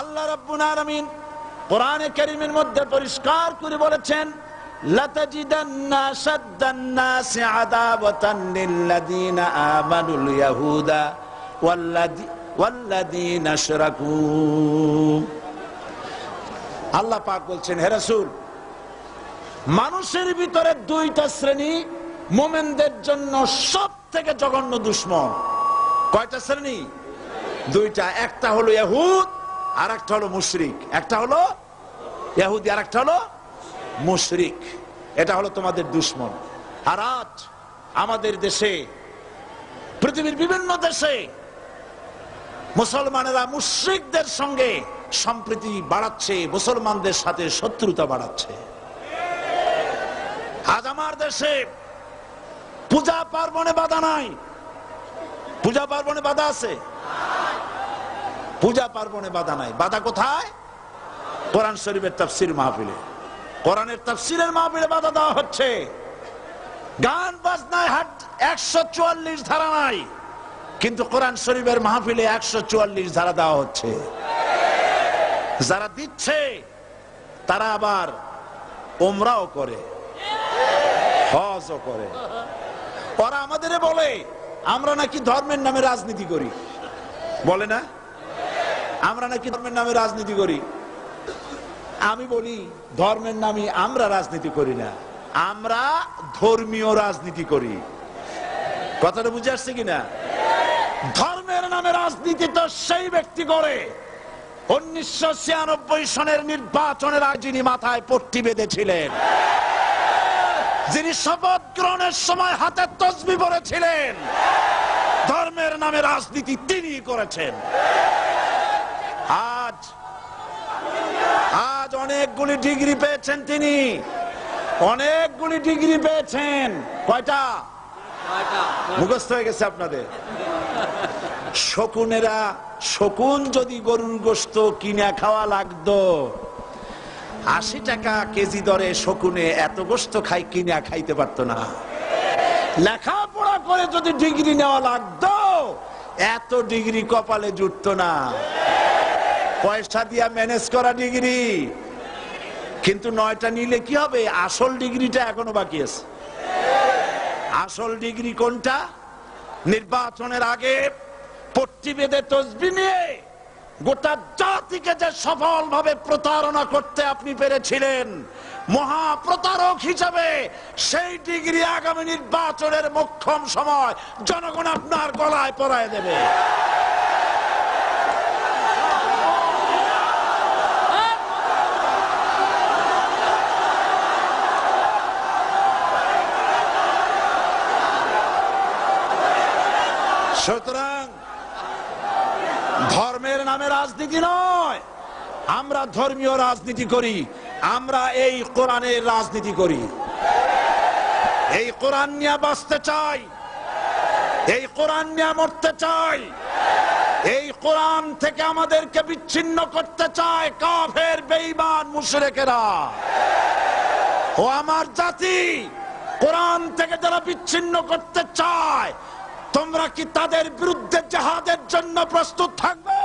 আল্লাহ রাব্বুল আলামিন কোরআনে কারীমের মধ্যে পরিষ্কার করে বলেছেন, লাতাজিদান্না শাদ্দান-নাসি আদাওয়াতান লিল্লাযীনা আমানুল ইয়াহুদা ওয়াল্লাযী, ওয়াল্লাযীনা আশরাকু। আল্লাহ পাক বলছেন, হে রাসূল, মানুষের ভিতরে দুইটা শ্রেণি মোমেনদের জন্য সব থেকে জঘন্য দুশ্মন। কয়টা শ্রেণি? দুইটা। একটা হলো ইহুদ আর একটা হলো মুশরিক। একটা হলো ইহুদি আর একটা হলো মুশরিক। এটা হলো তোমাদের দুশ্মন। আর আজ আমাদের দেশে, পৃথিবীর বিভিন্ন দেশে মুসলমানেরা মুশরিকদের সঙ্গে সম্প্রীতি বাড়াচ্ছে, মুসলমানদের সাথে শত্রুতা বাড়াচ্ছে। আজ আমার দেশে পূজা পার্বণে বাধা নাই। পূজা পার্বণে বাধা আছে? পূজা পার্বণে বাধা নাই। বাধা কোথায়? কোরআন শরীফের তাফসির মাহফিলে। কোরআনের তাফসিরের মাহফিলে বাধা দেওয়া হচ্ছে। গান বাজনায় হাট, একশো চুয়াল্লিশ ধারা নাই। কিন্তু কোরআন শরীফের মাহফিলে একশো চুয়াল্লিশ ধারা দেওয়া হচ্ছে। যারা দিচ্ছে, তারা আবার ওমরাও করে, হজও করে। ওরা আমাদের বলে, আমরা নাকি ধর্মের নামে রাজনীতি করি। বলে না? আমরা নাকি ধর্মের নামে রাজনীতি করি? আমি বলি, ধর্মের নামে আমরা রাজনীতি করি না। আমরা ধর্মীয় রাজনীতি করি। কথাটা বুঝে আসছে কিনা? ধর্মের নামে রাজনীতি তো সেই ব্যক্তি করে। উনিশশো ছিয়ানব্বই সনের নির্বাচনের আগে যিনি মাথায় পট্টি বেঁধেছিলেন, যিনি শপথ গ্রহণের সময় হাতে তসবি পড়েছিলেন ধর্মের নামে রাজনীতি তিনি করেছেন। আজ আজ অনেকগুলি ডিগ্রি পেয়েছেন তিনি। অনেকগুলি ডিগ্রি পেয়েছেন। কয়টা? মুখস্থ হয়ে গেছে আপনাদের। শকুনেরা শকুন যদি গরুর গোস্ত কিনে খাওয়া লাগতো আশি টাকা কেজি দরে শকুনে এত গোস্ত খাই কিনা খাইতে পারতো না। লেখাপড়া করে যদি ডিগ্রি নেওয়া লাগতো এত ডিগ্রি কপালে জুটতো না। পয়সা দিয়া ম্যানেজ করা ডিগ্রি কিন্তু নয়টা নিলে কি হবে? আসল ডিগ্রিটা এখনও বাকি আছে। আসল ডিগ্রি কোনটা? নির্বাচনের আগে পট্টি তসবি নিয়ে গোটা জাতিকে যে সফল ভাবে প্রতারণা করতে আপনি পেরেছিলেন মহা প্রতারক হিসাবে সেই ডিগ্রি আগামী নির্বাচনের মোক্ষম সময় জনগণ আপনার গলায় পরায় দেবে। সুতরাং ধর্মের নামে রাজনীতি নয়। আমরা ধর্মীয় রাজনীতি করি, আমরা এই কোরআনের রাজনীতি করি। এই কোরআন নিয়ে বাঁচতে চাই, এই কোরআন নিয়ে মরতে চাই, এই কোরআন থেকে আমাদেরকে বিচ্ছিন্ন করতে চায় কাফের, বেঈমান, মুশরিকেরা। ও আমার জাতি, কোরআন থেকে যারা বিচ্ছিন্ন করতে চায় তোমরা কি তাদের বিরুদ্ধে জাহাদের জন্য প্রস্তুত থাকবে?